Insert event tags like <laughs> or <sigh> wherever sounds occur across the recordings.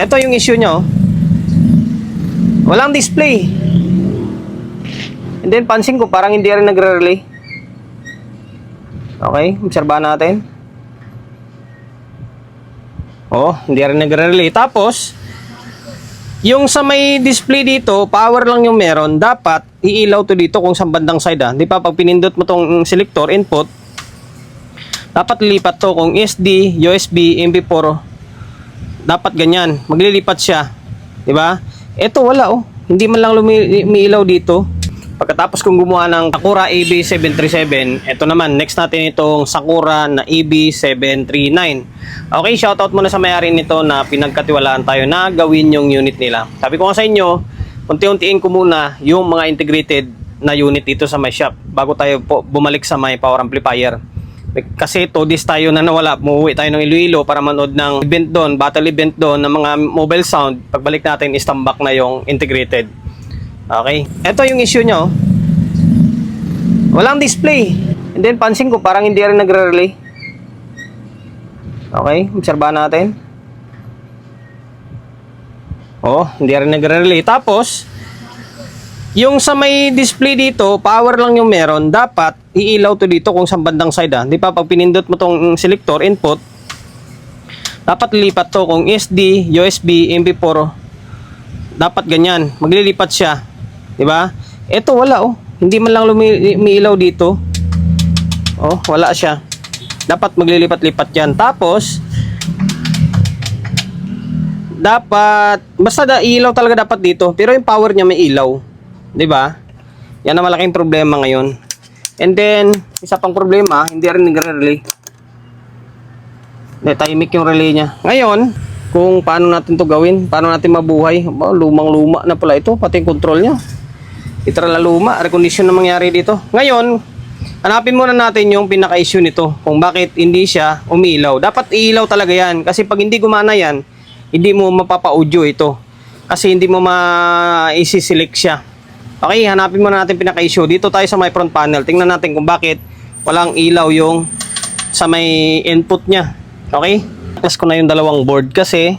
Ito yung issue nyo. Walang display. And then pansin ko parang hindi rin nagre-relay. Okay, obserbahan natin. Oh, hindi rin nagre-relay. Tapos, yung sa may display dito, power lang yung meron. Dapat, iilaw to dito kung sa bandang side ah. Di ba, pag pinindot mo tong selector, input, dapat lilipat to kung SD, USB, MP4, dapat ganyan. Maglilipat siya. Di ba? Ito wala oh. Hindi man lang lumi- umiilaw dito. Pagkatapos kong gumawa ng Sakura EB737, ito naman, next natin itong Sakura na EB739. Okay, shoutout muna sa may-ari nito na pinagkatiwalaan tayo na gawin yung unit nila. Sabi ko nga sa inyo, unti-untiin ko muna yung mga integrated na unit dito sa my shop bago tayo po bumalik sa may power amplifier. Kasi to this tayo na nawala, umuwi tayo ng Iloilo para manood ng event doon, battle event doon ng mga mobile sound. Pagbalik natin, is back na yung integrated. Okay? Ito yung issue nyo. Walang display. And then pansin ko parang hindi rin nagre-relay. Okay? Obserbahan natin. Oh, hindi rin nagre-relay. Tapos, yung sa may display dito, power lang yung meron. Dapat, iilaw to dito kung sa bandang side ah. Di ba, pag pinindot mo tong selector, input, dapat lilipat to kung SD, USB, MP4, dapat ganyan. Maglilipat siya. Di ba? Ito wala oh. Hindi man lang lumi- umiilaw dito. Oh, wala siya. Dapat maglilipat-lipat yan. Tapos, dapat, basta da, ilaw talaga dapat dito. Pero yung power niya may ilaw. Di ba? Yan ang malaking problema ngayon. And then, isa pang problema, hindi rin nagre-relay. Hindi, tahimik yung relay niya. Ngayon, kung paano natin to gawin, paano natin mabuhay. Oh, lumang-luma na pala ito, pati yung control niya. Literal na luma, recondition na mangyari dito. Ngayon, hanapin muna natin yung pinaka-issue nito, kung bakit hindi siya umiilaw. Dapat iilaw talaga yan, kasi pag hindi gumana yan, hindi mo mapapa-audio ito. Kasi hindi mo ma-isi-select siya. Okay, hanapin muna natin pinaka-issue. Dito tayo sa my front panel. Tingnan natin kung bakit walang ilaw yung sa may input niya. Okay? Test ko na yung dalawang board kasi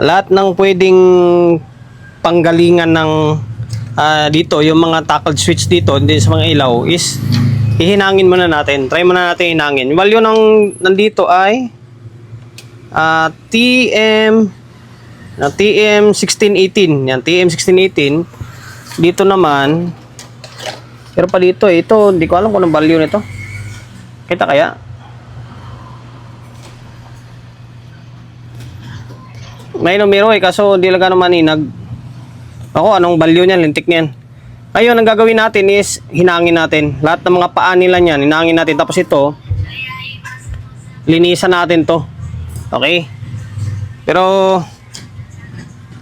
lahat ng pwedeng panggalingan ng ah, dito, yung mga tackled switch dito, hindi sa mga ilaw is hihinangin muna natin. Try muna natin hinangin. Value ng nandito ay ah, TM na TM 1618. Yan, TM 1618. Dito naman pero pa dito eh, ito, hindi ko alam kung anong value nito. Kita kaya? May numero eh, kaso hindi lang gano'ng maninag. Ako, anong value niyan, lintik niyan. Ngayon, ang gagawin natin is, hinangin natin. Lahat ng mga paa nila niyan, hinangin natin. Tapos ito, linisan natin to. Okay? Pero,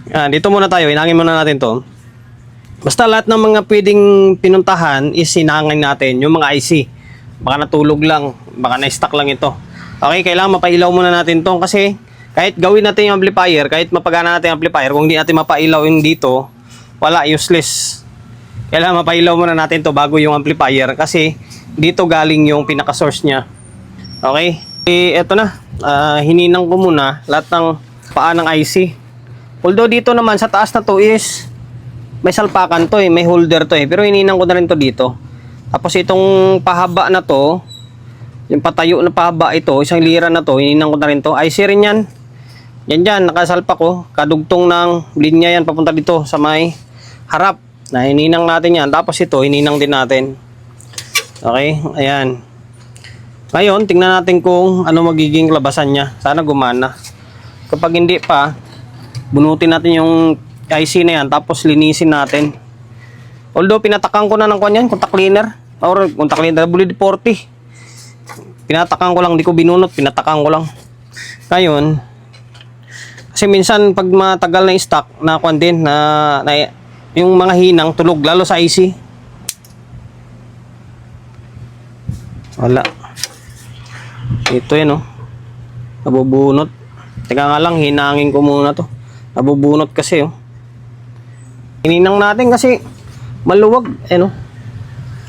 yan, dito muna tayo, hinangin muna natin to. Basta lahat ng mga pwedeng pinuntahan is hinangin natin, yung mga IC. Baka natulog lang, baka na-stuck lang ito. Okay, kailangan mapailaw muna natin to kasi kahit gawin natin yung amplifier, kahit mapagana natin yung amplifier, kung hindi natin mapailaw yung dito, wala, useless. Kailangan mapailaw muna natin to bago yung amplifier kasi dito galing yung pinaka-source niya. Okay? Eh, eto na. Ah, hininang ko muna lahat ng paa ng IC. Although dito naman sa taas na to is may salpakan to eh, may holder to eh. Pero hininang ko na rin to dito. Tapos itong pahaba na to, yung patayo na pahaba ito, isang lira na to, hininang ko na rin to. IC rin yan. Yan dyan, nakasalpak ko. Kadugtong ng linya yan papunta dito sa may harap. Na hininang natin yan. Tapos ito, hininang din natin. Okay, ayan. Ngayon, tingnan natin kung ano magiging labasan niya. Sana gumana. Kapag hindi pa, bunutin natin yung IC na yan. Tapos linisin natin. Although, pinatakan ko na ng kanyan, contact cleaner. Or contact cleaner, WD-40. Pinatakan ko lang, di ko binunot, pinatakan ko lang. Ngayon, kasi minsan pag matagal na stock na kwan din na, na yung mga hinang tulog lalo sa IC. Wala. Ito yan oh. Nabubunot. Teka nga lang, hinangin ko muna to. Nabubunot kasi oh. Hininang natin kasi maluwag. Eh no.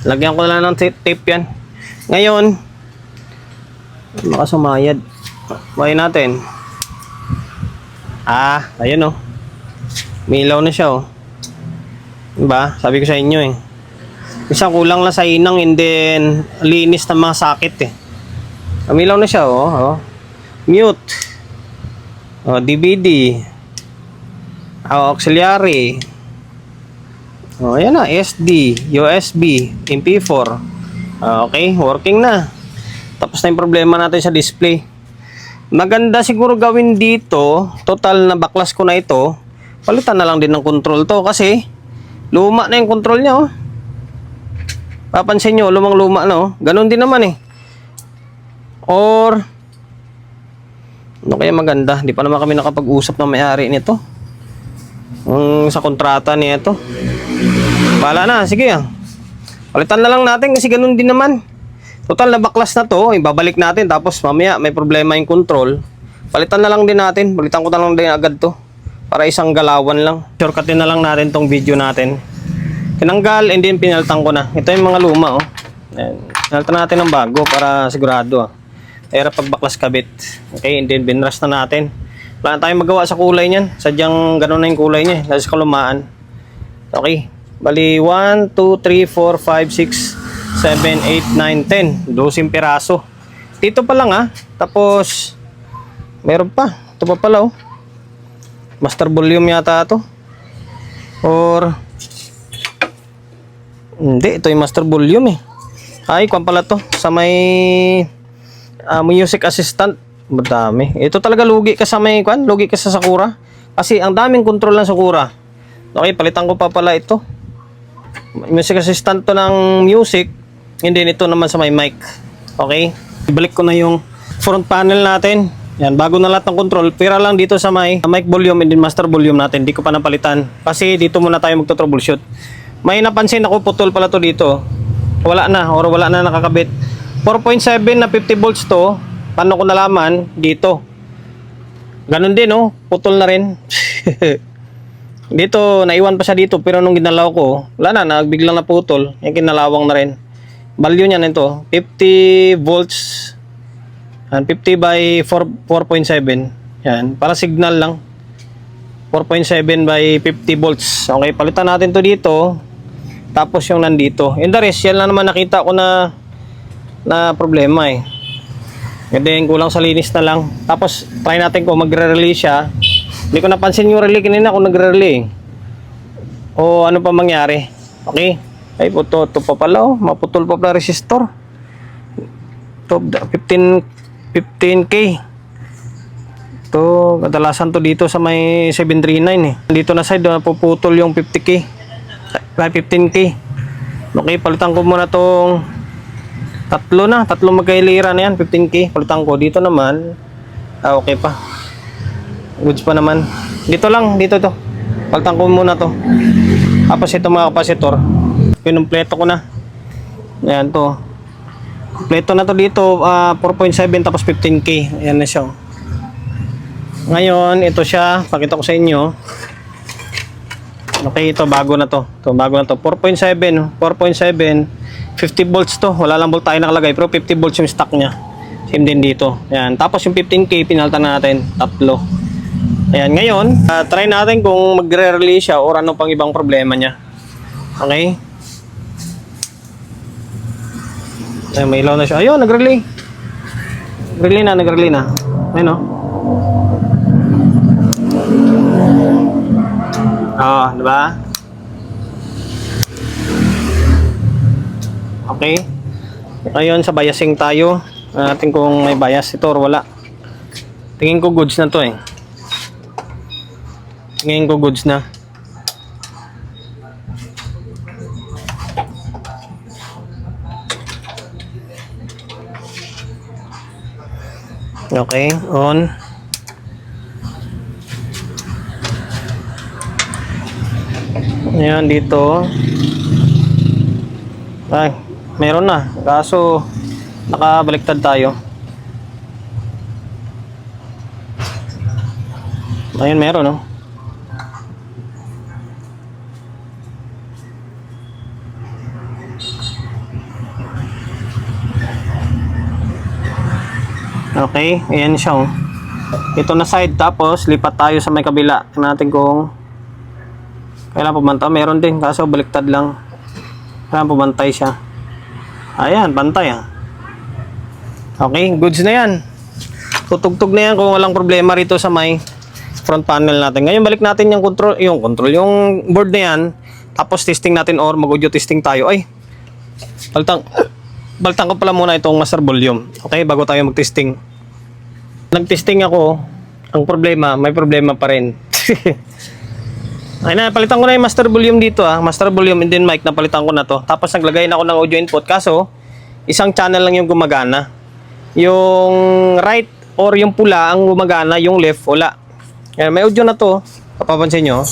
Lagyan ko lang ng tape, yan. Ngayon, makasumayad. Buhay natin. Ah, ayun oh. May na siya oh. Diba? Sabi ko sa inyo eh. Isa kulang lang sa inang and then linis ng mga sakit eh. Umilaw na siya oh. oh. Mute. Oh, DVD. Oh, auxiliary. Oh, ayan na. SD, USB, MP4. Ah, Okay, working na. Tapos na yung problema natin sa display. Maganda siguro gawin dito, total na baklas ko na ito, palitan na lang din ng control to kasi luma na yung control niya oh. Papansin nyo, lumang luma na oh. Ganon din naman eh. Or, ano kaya maganda? Di pa naman kami nakapag-usap ng may-ari nito. Ang sa kontrata niya ito. Bala na, sige ah. Palitan na lang natin kasi ganun din naman. Total na baklas na to, ibabalik natin tapos mamaya may problema yung control. Palitan na lang din natin, palitan ko na lang din agad to. Para isang galawan lang. Shortcutin na lang natin tong video natin. Tinanggal and then pinalitan ko na. Ito yung mga luma oh. Ayan. Pinalitan natin ng bago para sigurado ah. Era pagbaklas kabit. Okay, and then binrush na natin. Wala tayong magawa sa kulay niyan. Sadyang ganun na yung kulay niya. sa kalumaan. Okay. Bali, 1, 2, 3, 4, 5, 6, 7, 8, 9, 10. 12 piraso. Dito pa lang ah. Tapos, meron pa. Ito pa pala oh. Master volume yata to. Or, hindi. Ito yung master volume eh. Ay, kwan pala to. Sa may ah, music assistant. Madami. Ito talaga lugi ka sa may kwan. Lugi ka sa Sakura. Kasi ang daming control ng Sakura. Okay, palitan ko pa pala ito. Music assistant to ng music and then ito naman sa may mic. Okay? Ibalik ko na yung front panel natin. Yan bago na lahat ng control pira lang dito sa may mic volume and then master volume natin. Di ko pa napalitan. Kasi dito muna tayo magto troubleshoot may napansin ako putol pala to dito. Wala na or wala na nakakabit. 4.7 na 50 volts to paano ko nalaman dito ganun din oh putol na rin <laughs> Dito, naiwan pa siya dito pero nung ginalaw ko, wala na, nagbiglang naputol. Yung kinalawang na rin. Value niya nito, 50 volts. Yan, 50 by 4, 4.7. Yan, para signal lang. 4.7 by 50 volts. Okay, palitan natin to dito. Tapos yung nandito. And the rest, yan lang naman nakita ko na na problema eh. And then, kulang sa linis na lang. Tapos, try natin kung magre-release siya. Hindi ko napansin yung relay kanina kung nagre-relay. O ano pa mangyari. Okay? Ay, puto, ito pa pala oh. Maputol pa pala resistor. Ito, 15, 15K. Ito, kadalasan to dito sa may 739 eh. Dito na side, napuputol yung 50K. Ay, 15K. Okay, palitan ko muna tong tatlo na. Tatlo magkailira na yan, 15K. Palitan ko. Dito naman, ah, okay pa. Goods pa naman. Dito lang, dito to. Paltang ko muna to. Tapos ito mga kapasitor. Pinumpleto ko na. Ayan to. Kompleto na to dito. ah, 4.7 tapos 15k. Ayan na siya. Ngayon, ito siya. Pakita ko sa inyo. Okay, ito bago na to. Ito bago na to. 4.7. 4.7. 50 volts to. Wala lang volt tayo nakalagay. Pero 50 volts yung stock niya. Same din dito. Ayan. Tapos yung 15k, pinaltan na natin. Tatlo. Ayan, ngayon, ah, try natin kung magre-release siya or ano pang ibang problema niya. Okay? Ayan, may ilaw na siya. Ayun, nag-relay. Relay na, nag-relay na. Ayun o. Oo, di ba? Okay. Ngayon, sa biasing tayo. Natin kung may bias ito or wala. Tingin ko goods na to eh. Tingin ko goods na. Okay, on. Ayan, dito. Ay, meron na. Kaso, nakabaliktad tayo. Ayun, meron, no? Okay, ayan siya, oh. ito na side tapos lipat tayo sa may kabila. Natin kung kailan pumanta. Meron din kaso baliktad lang. Kailan pumantay siya. Ayan, pantay ah. Okay, goods na yan. Tutugtog na yan kung walang problema rito sa may front panel natin. Ngayon balik natin yung control, yung control, yung board na yan. Tapos testing natin or mag-audio testing tayo. Ay, baltang, baltang ko pala muna itong master volume. Okay, bago tayo mag-testing. Nag-testing ako, ang problema, may problema pa rin. <laughs> Ay na, palitan ko na yung master volume dito ah. Master volume and then mic, napalitan ko na to. Tapos naglagay na ako ng audio input. Kaso, isang channel lang yung gumagana. Yung right or yung pula ang gumagana, yung left, wala. Yan, may audio na to. Papapansin nyo.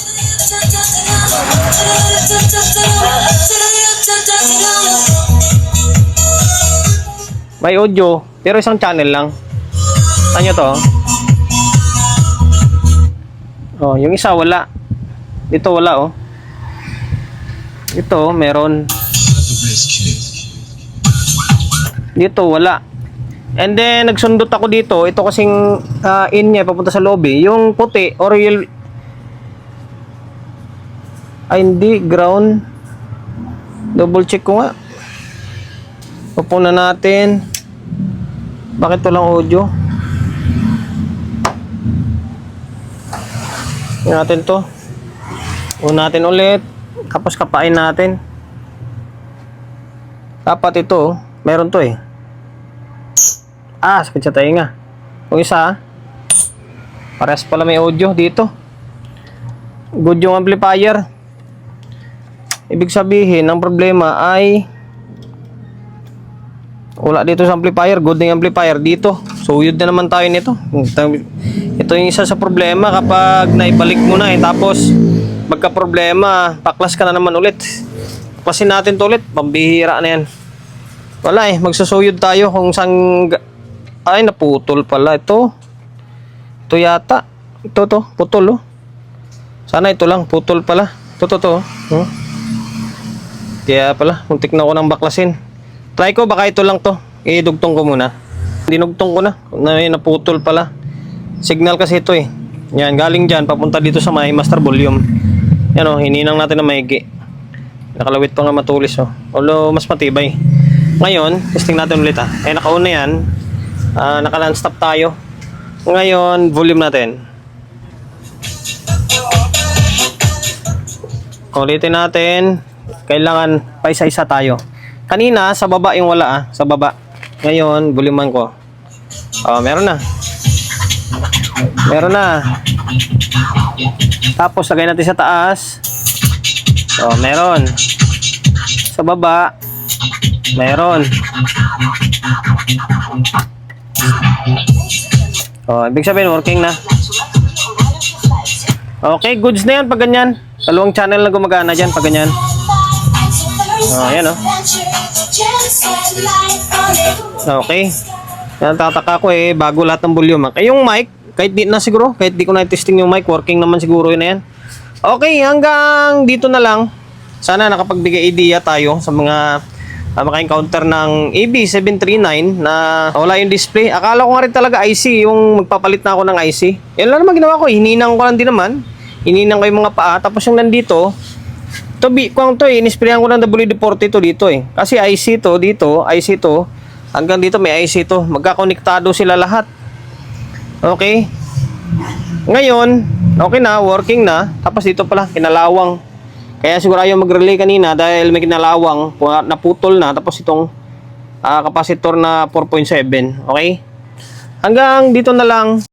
May audio, pero isang channel lang. Saan nyo to? Oh, yung isa wala. Dito wala oh. Ito meron. Dito wala. And then nagsundot ako dito, ito kasing ah, in niya papunta sa lobby, yung puti or yung ay hindi ground. Double check ko nga. Pupuna natin. Bakit walang audio? Tingnan natin to. Una natin ulit. Tapos kapain natin. Dapat ito, meron to eh. Ah, sakit sa tainga. Kung isa, parehas pala may audio dito. Good yung amplifier. Ibig sabihin, ang problema ay wala dito sa amplifier. Good yung amplifier dito. So, yun na naman tayo nito. Ito yung isa sa problema kapag naibalik mo na eh. Tapos, magka-problema, paklas ka na naman ulit. Paklasin natin to ulit. Pambihira na yan. Wala eh. Magsusuyod tayo kung saan... Ay, naputol pala. Ito. Ito yata. Ito to. Putol oh. Sana ito lang. Putol pala. Ito to to. Hmm? Kaya pala. Muntik na ako ng baklasin. Try ko. Baka ito lang to. Idugtong ko muna. Dinugtong ko na. na naputol pala. Signal kasi ito eh. Yan, galing dyan, papunta dito sa may master volume. Yan o, hininang natin na maigi. Nakalawit pa nga matulis o. Although, mas matibay. Ngayon, testing natin ulit ah. Eh, nakauna yan. Ah, naka-non-stop tayo. Ngayon, volume natin. Ulitin natin. Kailangan pa isa-isa tayo. Kanina, sa baba yung wala ah. Sa baba. Ngayon, volumean ko. Oh, meron na. Meron na. Tapos, lagay natin sa taas. Oh, meron. Sa baba. Meron. Oh, ibig sabihin, working na. Okay, goods na yan pag ganyan. Dalawang channel na gumagana dyan pag ganyan. Oh, ayan oh. Okay. Natataka ko eh, bago lahat ng volume. Eh, yung mic, kahit di na siguro, kahit di ko na testing yung mic, working naman siguro yun na yan. Okay, hanggang dito na lang. Sana nakapagbigay idea tayo sa mga uh, maka-encounter ng AB739 na wala yung display. Akala ko nga rin talaga IC, yung magpapalit na ako ng IC. Yan lang naman ginawa ko, hininang ko lang din naman. Hininang ko yung mga paa, tapos yung nandito, to bi kung to eh, inisprayan ko ng WD-40 to dito eh. Kasi IC to dito, IC to, hanggang dito may IC to. Magkakonektado sila lahat. Okay? Ngayon, okay na, working na. Tapos dito pala, kinalawang. Kaya siguro ayaw mag-relay kanina dahil may kinalawang, pu- naputol na. Tapos itong ah, capacitor na 4.7. Okay? Hanggang dito na lang.